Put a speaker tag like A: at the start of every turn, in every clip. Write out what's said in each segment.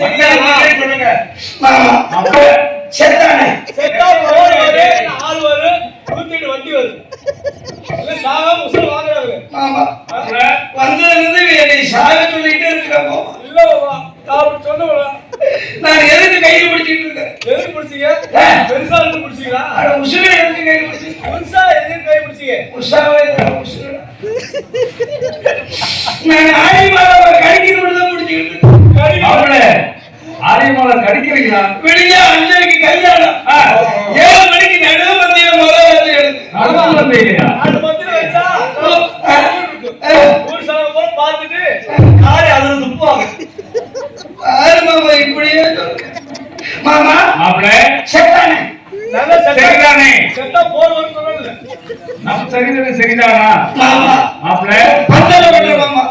A: மாமா
B: மாப்பிள்ள
A: நமக்கு செலுத்தது சேர்த்தானே
B: சொல்லுங்க
A: மாமா
B: மாப்பிள்ள
A: சேர்த்தானே மாமா
B: மாப்பிள்ள
A: வந்ததுலேருந்து என்னை சாக சொல்லிட்டே இருக்கிற மாமா நான் எதுக்கு கையில் பிடிச்சிட்டு இருக்கேன் அட உசுரை எதுக்கு கையில் பிடிச்சி உஷாவே உசுரை நான் ஆடி மாதம்
B: ஆரியமால கடிக்கிறீங்களா?
A: விடிய அஞ்சரைக்கு கல்யாணம். ஏழு மணிக்கு நடுவு மத்திய முதல் எடுத்து
B: நடந்து வந்தீங்களா
A: ஆறு மாமா இப்படியே சொல்லுங்க. மாமா
B: மாப்பிள்ள
A: செத்தானே?
B: சரிதானே
C: செத்தா போன் வந்து சொல்லல
B: நம்ம சரிதானே சரிதானா
A: மாமா.
B: மாப்பிள்ள
A: மாமா.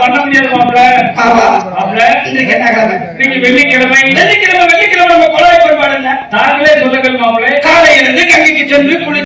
B: பண்ண முடியாது மாப்பிள்ள
A: மாமா. இன்றைக்கு என்ன கிழமை
B: இன்னைக்கு வெள்ளிக்கிழமை.
A: வெள்ளிக்கிழமை வெள்ளிக்கிழமை நம்ம கொலை என்ன?
B: தாங்களே சொல்லுங்கள் மாப்பிள்ளை
A: காலையிலிருந்து கங்கைக்கு சென்று